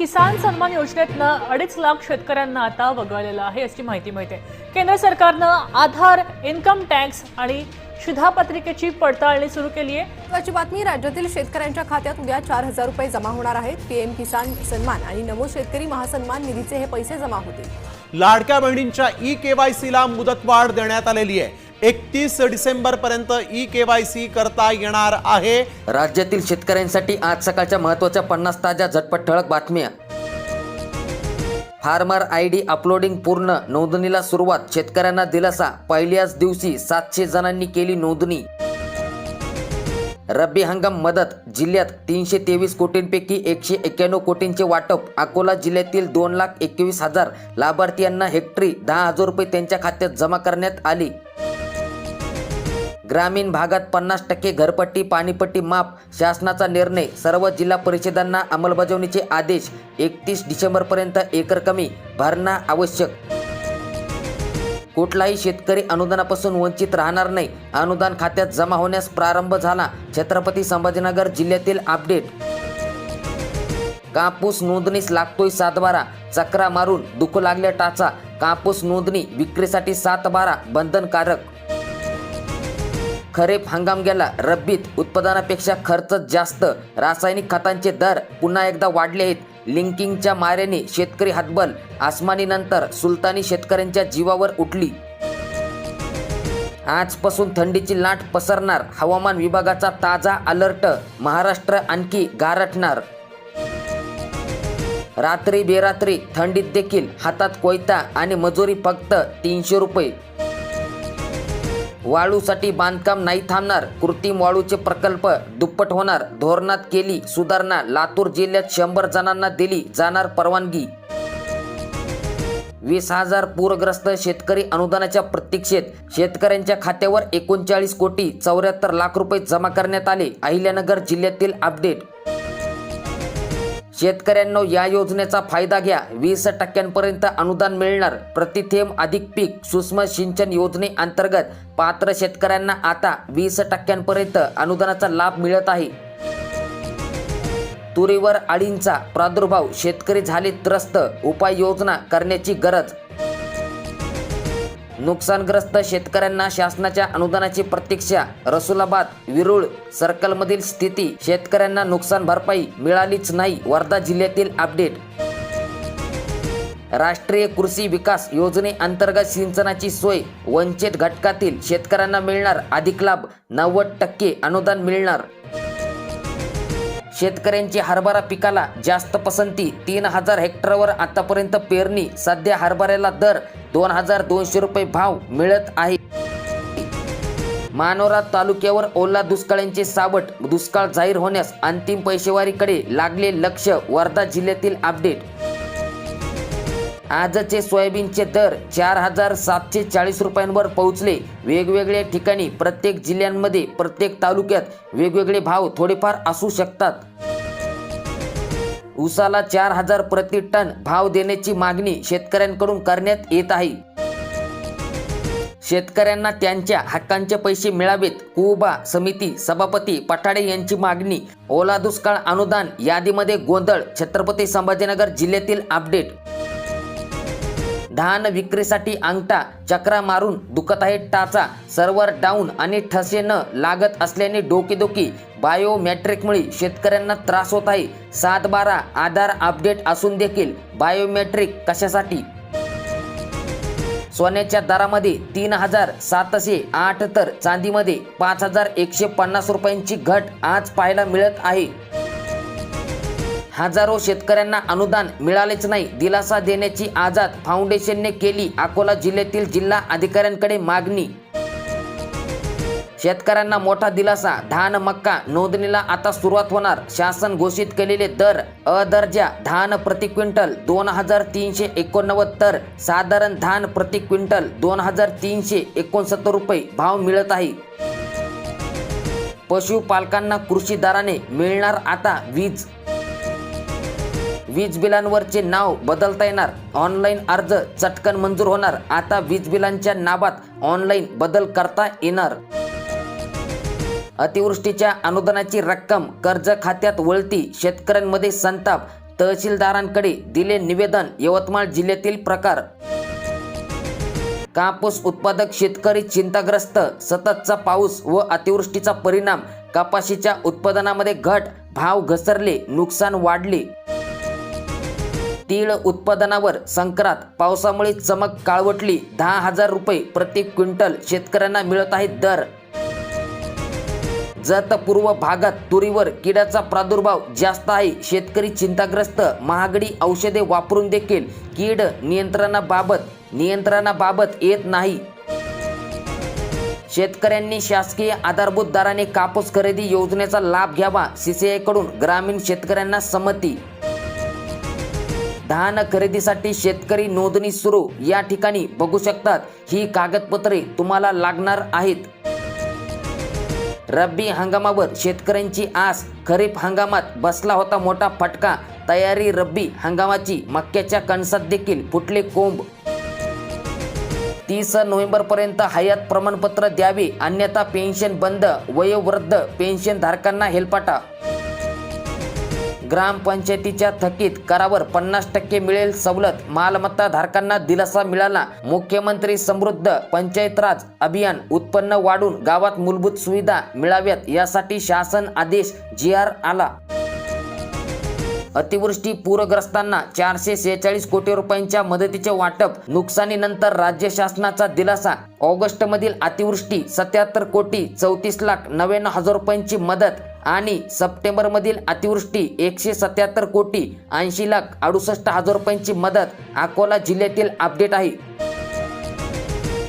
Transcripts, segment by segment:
किसान सन्मान योजनेतनं अडीच लाख शेतकऱ्यांना आता वगळलेलं आहे अशी माहिती मिळते. केंद्र सरकारनं आधार इन्कम टॅक्स आणि शिधापत्रिकेची पडताळणी सुरू केली आहे. महत्वाची बातमी राज्यातील शेतकऱ्यांच्या खात्यात उद्या चार हजार रुपये जमा होणार आहेत. पीएम किसान सन्मान आणि नमो शेतकरी महासन्मान निधीचे हे पैसे जमा होतील. लाडक्या बहिणींच्या ई केवायसीला मुदतवाढ देण्यात आलेली आहे. एकतीस डिसेंबर पर्यंत ई सी करता येणार आहे. राज्यातील शेतकऱ्यांसाठी आज सकाळच्या महत्त्वाच्या पन्नास ताज्या झटपट ठळक बातम्या. फार्मर आय डी अपलोडिंग पूर्ण नोंदणीला सुरुवात शेतकऱ्यांना दिलासा पहिल्याच दिवशी सातशे जणांनी केली नोंदणी. रब्बी हंगाम मदत जिल्ह्यात तीनशे तेवीस कोटींपैकी एकशे एक्क्याण्णव कोटींचे वाटप अकोला जिल्ह्यातील दोन लाख एकवीस हजार लाभार्थीयांना हेक्टरी दहा हजार रुपये त्यांच्या खात्यात जमा करण्यात आली. ग्रामीण भागात पन्नास टक्के घरपट्टी पाणीपट्टी माप शासनाचा निर्णय. सर्व जिल्हा परिषदांना अंमलबजावणीचे आदेश. एकतीस डिसेंबरपर्यंत एकर कमी भरणा आवश्यक. कुठलाही शेतकरी अनुदानापासून वंचित राहणार नाही. अनुदान खात्यात जमा होण्यास प्रारंभ झाला. छत्रपती संभाजीनगर जिल्ह्यातील अपडेट. कापूस नोंदणीस लागतोय सातबारा. चक्रा मारून दुःख लागल्या टाचा. कापूस नोंदणी विक्रीसाठी सात बारा बंधनकारक खरीप हंगाम गेला रब्बीत उत्पादनापेक्षा खर्च जास्त रासायनिक खतांचे दर पुन्हा एकदा वाढले आहेत. लिंकिंगच्या माऱ्याने शेतकरी हातबल आसमानीनंतर सुलतानी शेतकऱ्यांच्या जीवावर उठली. आजपासून थंडीची लाट पसरणार हवामान विभागाचा ताजा अलर्ट महाराष्ट्र आणखी गारठणार. रात्री बेरात्री थंडीत देखील हातात कोयता आणि मजुरी फक्त तीनशे रुपये. वाळूसाठी बांधकाम नाही थांबणार. कृत्रिम वाळूचे प्रकल्प दुप्पट होणार. धोरणात केली सुधारणा लातूर जिल्ह्यात शंभर जणांना दिली जाणार परवानगी. वीस हजार पूरग्रस्त शेतकरी अनुदानाच्या प्रतीक्षेत शेतकऱ्यांच्या खात्यावर एकोणचाळीस कोटी चौऱ्याहत्तर लाख रुपये जमा करण्यात आले. अहिल्यानगर जिल्ह्यातील अपडेट. शेतकऱ्यांनो या योजनेचा फायदा घ्या. वीस टक्क्यांपर्यंत अनुदान मिळणार. प्रतिथेंब अधिक पीक सूक्ष्म सिंचन योजनेअंतर्गत पात्र शेतकऱ्यांना आता वीस टक्क्यांपर्यंत अनुदानाचा लाभ मिळत आहे. तुरीवर अळींचा प्रादुर्भाव शेतकरी झाले त्रस्त उपाययोजना करण्याची गरज नुकसानग्रस्त शेतकऱ्यांना शासनाच्या अनुदानाची प्रतीक्षा रसुलाबाद विरुळ सर्कलमधील स्थिती शेतकऱ्यांना नुकसान भरपाई मिळालीच नाही वर्धा जिल्ह्यातील अपडेट. राष्ट्रीय कृषी विकास योजनेअंतर्गत सिंचनाची सोय वंचित घटकातील शेतकऱ्यांना मिळणार अधिक लाभ नव्वद टक्के अनुदान मिळणार. शेतकऱ्यांची हरभरा पिकाला जास्त पसंती. तीन हजार हेक्टरवर आतापर्यंत पेरणी. सध्या हरभऱ्याला दर दोन हजार दोनशे रुपये भाव मिळत आहे. मानोरा तालुक्यावर ओला दुष्काळांचे सावट. दुष्काळ जाहीर होण्यास अंतिम पैसेवारीकडे लागले लक्ष. वर्धा जिल्ह्यातील अपडेट. आजचे सोयाबीनचे दर चार हजार सातशे चाळीस रुपयांवर पोहोचले. वेगवेगळ्या ठिकाणी प्रत्येक जिल्ह्यांमध्ये प्रत्येक तालुक्यात वेगवेगळे भाव थोडेफार असू शकतात. उसाला चार हजार प्रति टन भाव देण्याची मागणी शेतकऱ्यांकडून करण्यात येत आहे. शेतकऱ्यांना त्यांच्या हक्कांचे पैसे मिळावेत कुबा समिती सभापती पठाडे यांची मागणी. ओला दुष्काळ अनुदान यादीमध्ये गोंधळ छत्रपती संभाजीनगर जिल्ह्यातील अपडेट धान विक्रीसाठी अंगठा चक्रा मारून दुखत आहे टाचा सर्व्हर डाऊन आणि ठसे न लागत असल्याने डोकेदुखी बायोमॅट्रिकमुळे शेतकऱ्यांना त्रास होत आहे सात बारा आधार अपडेट असून देखील बायोमॅट्रिक कशासाठी? सोन्याच्या दरामध्ये तीन हजार सातशे आठ तर चांदीमध्ये पाच हजार एकशे पन्नास रुपयांची घट आज पाहायला मिळत आहे. हजारो शेतकऱ्यांना अनुदान मिळालेच नाही. दिलासा देण्याची आझाद फाउंडेशनने केली अकोला जिल्ह्यातील जिल्हा अधिकाऱ्यांकडे मागणी. शेतकऱ्यांना मोठा दिलासा धान मक्का नोंदणीला आता सुरुवात होणार. शासन घोषित केलेले दर अ दर्जा धान प्रति क्विंटल दोन हजार तीनशे एकोणनव्वद तर साधारण धान प्रति क्विंटल दोन हजार तीनशे एकोणसत्तर रुपये भाव मिळत आहे. पशुपालकांना कृषी दराने मिळणार आता वीज वीज बिलांवरचे नाव बदलता येणार. ऑनलाईन अर्ज चटकन मंजूर होणार. आता वीज बिलांच्या नावात ऑनलाईन बदल करता येणार. अतिवृष्टीच्या अनुदानाची रक्कम कर्ज खात्यात वळती. शेतकऱ्यांमध्ये संताप. तहसीलदारांकडे दिले निवेदन यवतमाळ जिल्ह्यातील प्रकार. कापूस उत्पादक शेतकरी चिंताग्रस्त. सततचा पाऊस व अतिवृष्टीचा परिणाम. कपाशीच्या उत्पादनामध्ये घट. भाव घसरले. नुकसान वाढले. तीळ उत्पादनावर संक्रांत. पावसामुळे चमक काळवटली. दहा हजार रुपये प्रति क्विंटल शेतकऱ्यांना मिळत आहे दर. जत पूर्व भागात तुरीवर किड्याचा प्रादुर्भाव जास्त आहे. शेतकरी चिंताग्रस्त. महागडी औषधे वापरून देखील कीड नियंत्रणाबाबत नियंत्रणाबाबत येत नाही. शेतकऱ्यांनी शासकीय आधारभूत दराने कापूस खरेदी योजनेचा लाभ घ्यावा. सीसीआयकडून ग्रामीण शेतकऱ्यांना संमती. धान खरेदीसाठी शेतकरी नोंदणी सुरू. या ठिकाणी बघू शकतात ही कागदपत्रे तुम्हाला लागणार आहेत. रब्बी हंगामावर शेतकऱ्यांची आस. खरीप हंगामात बसला होता मोठा फटका. तयारी रब्बी हंगामाची. मक्याच्या कणसात देखील फुटले कोंब. तीस नोव्हेंबर पर्यंत हयात प्रमाणपत्र द्यावे. अन्यथा पेन्शन बंद. वयोवृद्ध पेन्शन धारकांना हेलपाटा. ग्रामपंचायतीच्या थकीत करावर पन्नास टक्के मिळेल सवलत. मालमत्ता धारकांना दिलासा मिळाला. मुख्यमंत्री समृद्ध पंचायत राज अभियान उत्पन्न वाढून गावात मूलभूत सुविधा मिळाव्यात यासाठी शासन आदेश जी आर आला. अतिवृष्टी पूरग्रस्तांना चारशे सेहेचाळीस कोटी रुपयांच्या मदतीचे वाटप. नुकसानीनंतर राज्य शासनाचा दिलासा. ऑगस्टमधील अतिवृष्टी सत्याहत्तर कोटी चौतीस लाख नव्याण्णव हजार रुपयांची मदत. आणि सप्टेंबरमधील अतिवृष्टी एकशे सत्याहत्तर कोटी ऐंशी लाख अडुसष्ट हजार रुपयांची मदत अकोला जिल्ह्यातील अपडेट आहे.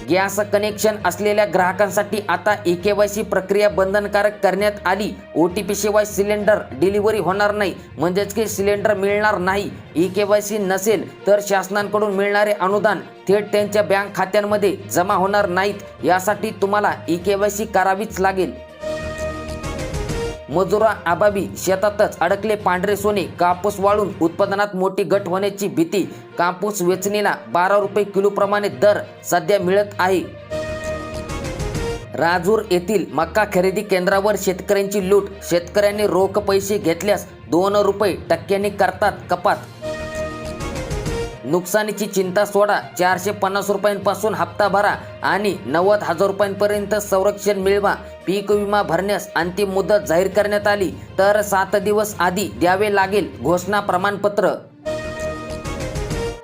गॅस कनेक्शन असलेल्या ग्राहकांसाठी आता ई के वाय सी प्रक्रिया बंधनकारक करण्यात आली. ओ टी पी शिवाय सिलेंडर डिलिव्हरी होणार नाही. म्हणजेच की सिलेंडर मिळणार नाही. ई के वाय सी नसेल तर शासनाकडून मिळणारे अनुदान थेट त्यांच्या बँक खात्यांमध्ये जमा होणार नाहीत. यासाठी तुम्हाला ई के वाय सी करावीच लागेल. मजुरा अभावी शेतातच अडकले पांढरे सोने कापूस वाळून उत्पादनात मोठी घट होण्याची भीती कापूस वेचणीला बारा रुपये किलोप्रमाणे दर सध्या मिळत आहे. राजूर येथील मक्का खरेदी केंद्रावर शेतकऱ्यांची लूट शेतकऱ्यांनी रोख पैसे घेतल्यास दोन रुपये टक्क्यांनी करतात कपात. नुकसानीची चिंता सोडा. चारशे पन्नास रुपयांपासून हप्ता भरा आणि नव्वद हजार रुपयांपर्यंत संरक्षण मिळवा. पीक विमा भरण्यास अंतिम मुदत जाहीर करण्यात आली. तर सात दिवस आधी द्यावे लागेल घोषणा प्रमाणपत्र.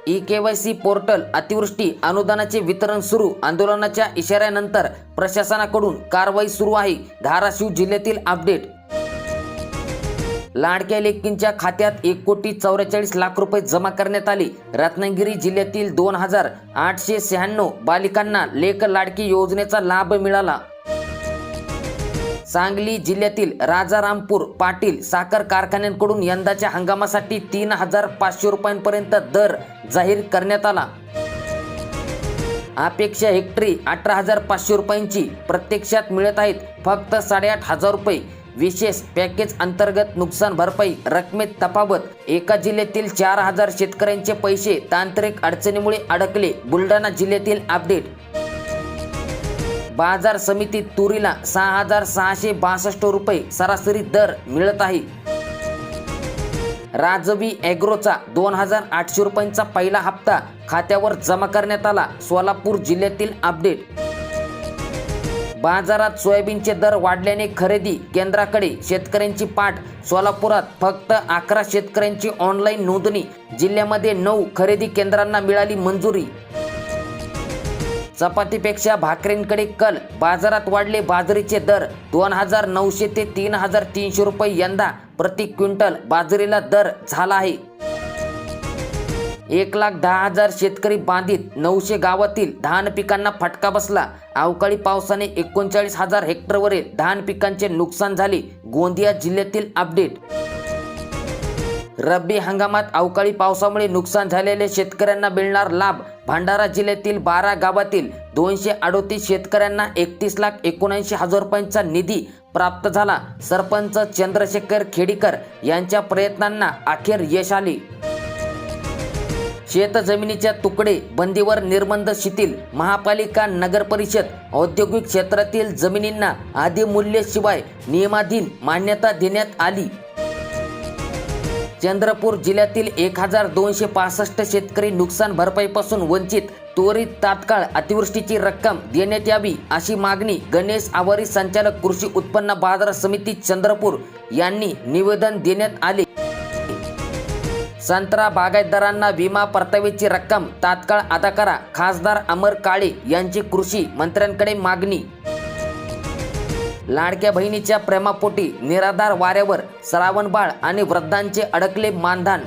E K Y C portal अतिवृष्टी अनुदानाचे वितरण सुरू. आंदोलनाच्या इशाऱ्यानंतर प्रशासनाकडून कारवाई सुरू आहे. धाराशिव जिल्ह्यातील अपडेट. लाडक्या लेकींच्या खात्यात एक कोटी चौवेचाळीस लाख रुपये जमा करण्यात आले. रत्नागिरी जिल्ह्यातील दोन हजार आठशे शहाण्णव बालिकांना लेख लाडकी योजनेचा लाभ मिळाला. सांगली जिल्ह्यातील राजारामपूर पाटील साखर कारखान्यांकडून यंदाच्या हंगामासाठी तीन हजार पाचशे रुपयांपर्यंत दर जाहीर करण्यात आला. अपेक्षा हेक्टरी अठरा हजार पाचशे रुपयांची प्रत्यक्षात मिळत आहेत. फक्त साडेआठ हजार रुपये विशेष पॅकेज अंतर्गत नुकसान भरपाई रकमेत तफावत. एका जिल्ह्यातील चार हजार शेतकऱ्यांचे पैसे तांत्रिक अडचणीमुळे अडकले बुलढाणा जिल्ह्यातील अपडेट. बाजार समितीत तुरीला सहा हजार सहाशे बासष्ट रुपये सरासरी दर मिळत आहे. राजवी ॲग्रोचा दोन हजार आठशे रुपयांचा पहिला हप्ता खात्यावर जमा करण्यात आला सोलापूर जिल्ह्यातील अपडेट. बाजारात सोयाबीनचे दर वाढल्याने खरेदी केंद्राकडे शेतकऱ्यांची पाठ. सोलापुरात फक्त अकरा शेतकऱ्यांची ऑनलाईन नोंदणी. जिल्ह्यामध्ये नऊ खरेदी केंद्रांना मिळाली मंजुरी. चपातीपेक्षा भाकरींकडे कल. बाजारात वाढले बाजरीचे दर. दोन हजार नऊशे ते तीन हजार तीनशे रुपये यंदा प्रति क्विंटल बाजरीला दर झाला आहे. एक लाख दहा हजार शेतकरी बाधित नऊशे गावातील धान पिकांना फटका बसला. अवकाळी पावसाने एकोणचाळीस हजार हेक्टरवरील धान पिकांचे नुकसान झाले गोंदिया जिल्ह्यातील अपडेट. रब्बी हंगामात अवकाळी पावसामुळे नुकसान झालेल्या शेतकऱ्यांना मिळणार लाभ. भंडारा जिल्ह्यातील बारा गावातील दोनशे अडोतीस शेतकऱ्यांना एकतीस लाख एकोणऐंशी हजार रुपयांचा निधी प्राप्त झाला. सरपंच चंद्रशेखर खेडीकर यांच्या प्रयत्नांना अखेर यश आले. शेतजमिनीच्या तुकडे बंदीवर निर्बंध शिथिल. महापालिका नगर परिषद औद्योगिक क्षेत्रातील जमिनींना आधी नियमाधीन मान्यता देण्यात आली. चंद्रपूर जिल्ह्यातील एक हजार दोनशे पासष्ट शेतकरी नुकसान भरपाईपासून वंचित. त्वरित तात्काळ अतिवृष्टीची रक्कम देण्यात यावी अशी मागणी गणेश आवारी संचालक कृषी उत्पन्न बाजार समिती चंद्रपूर यांनी निवेदन देण्यात आले. संत्रा बागायतदारांना विमा परताव्याची रक्कम. तात्काळ अदा करा. खासदार अमर काळे यांची कृषी मंत्र्यांकडे मागणी. लाडक्या बहिणीच्या प्रेमापोटी निराधार वाऱ्यावर श्रावणबाळ आणि वृद्धांचे अडकले मानधन.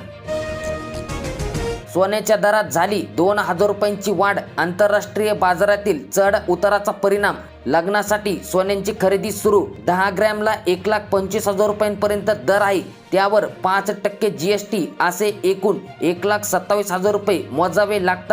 सोन्याच्या दरात झाली दोन हजार रुपयांची वाढ. आंतरराष्ट्रीय बाजारातील चढ उताराचा परिणाम. लग्नासाठी सोन्यांची खरेदी सुरू. दहा ग्रॅमला एक लाख पंचवीस हजार रुपयांपर्यंत दर आहे. त्यावर पाच टक्के जीएसटी असे एकूण एक लाख सत्तावीस हजार रुपये मोजावे लागतात.